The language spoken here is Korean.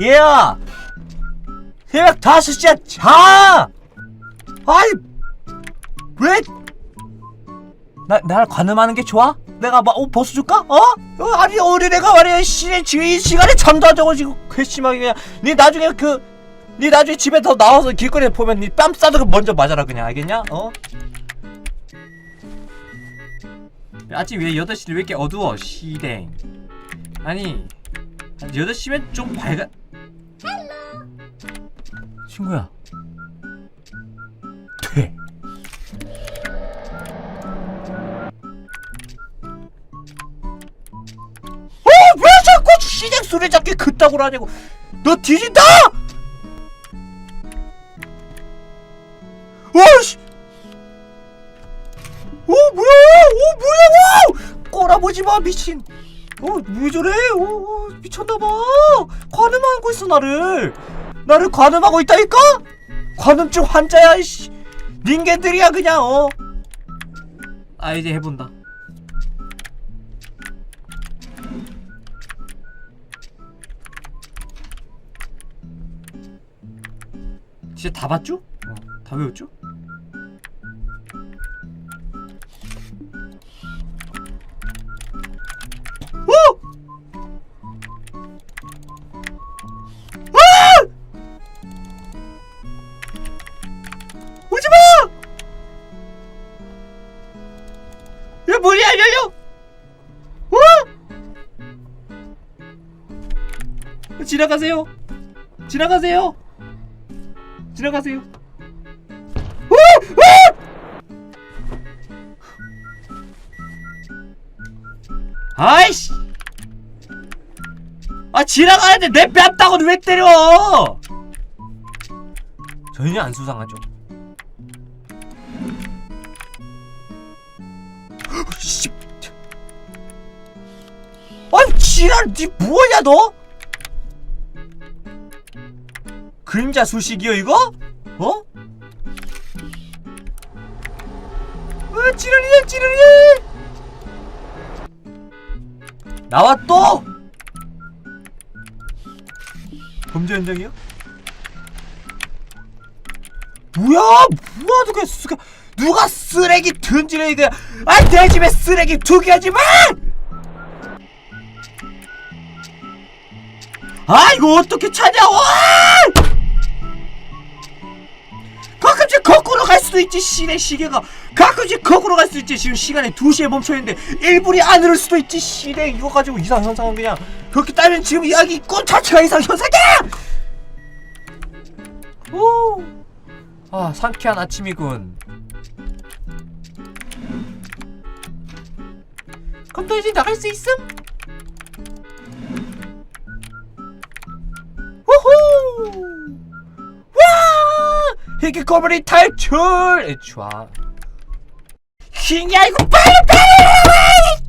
얘야 새벽 5시야 자 아이 왜 나, 날 관음하는 게 좋아? 내가 막옷 벗어줄까? 어? 어? 아니 어린애가 말이야 씨, 지금 이 시간에 잠도 안 자고 지금 괘씸하게 그냥 니 나중에 그 니 나중에 집에 더 나와서 길거리에 보면 니 뺨 싸드고 먼저 맞아라 그냥 알겠냐? 어? 아직 왜 8시를 왜 이렇게 어두워 시댕 아니 한 8시면 좀 밝아 친구야. 돼. 어! 왜 자꾸 시댁 소리 잡게 그따구로 하냐고. 너 뒤진다! 와씨! 어 뭐야? 어 뭐야 꼬라보지 마 미친. 어 왜 저래? 어, 어 미쳤나봐. 관음하고 있어 나를 나를 관음하고 있다니까 관음증 환자야 이씨 닌겐들이야 그냥 어 아 이제 해본다 진짜 다 봤죠? 어, 다 외웠죠? 지나가세요. 지나가세요. 지나가세요. 어! 어! 아이씨! 아 지나가는데 내 뺨따고 왜 때려! 전혀 안 수상하죠. 씨. 아니 지랄 니 뭐냐 너? 그림자 수식이요 이거? 어? 아 지랄이야 지랄이야 나와 또! 범죄 현장이요? 뭐야 뭐야 누가 쓰가 누가 쓰레기 던지래 이거 아내 집에 쓰레기 두 개 하지 마! 아 이거 어떻게 찾아와! 수도 있지 시내 시계가 가끔씩 거꾸로 갈 수도 있지 지금 시간이 2시에 멈춰있는데 1분이 안 흐를 수도 있지 시내 이거 가지고 이상현상은 그냥 그렇게 따면 지금 이야기 꽃 자체가 이상현상이야! 오. 아 상쾌한 아침이군 그럼 너 이제 나갈 수 있음? 거머리 탈출! 좋아. 킹야 이거 빨리 빨리!